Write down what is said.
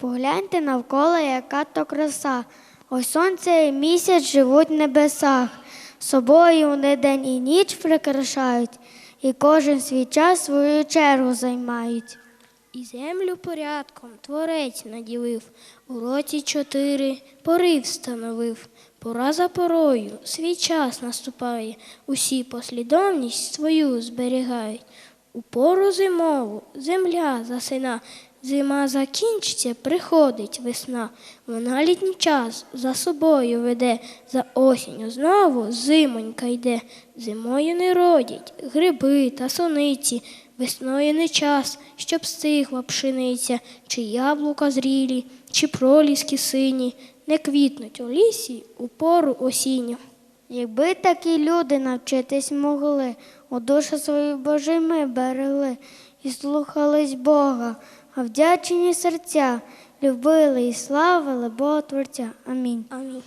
Погляньте навколо, яка то краса. Ось сонце і місяць живуть в небесах. Собою вони день і ніч прикрашають, і кожен свій час свою чергу займають. І землю порядком творець наділив, у році чотири пори встановив. Пора за порою, свій час наступає, усі послідовність свою зберігають. У пору зимову земля засина, зима закінчиться, приходить весна. Вона літній час за собою веде, за осінню знову зимонька йде. Зимою не родять гриби та сониці, весною не час, щоб стигла пшениця, чи яблука зрілі, чи проліски сині, не квітнуть у лісі у пору осінню. Якби такі люди навчитись могли, у душу свою Божими берегли і слухались Бога, а вдячні серця любили і славили Бога Творця. Амінь. Амінь.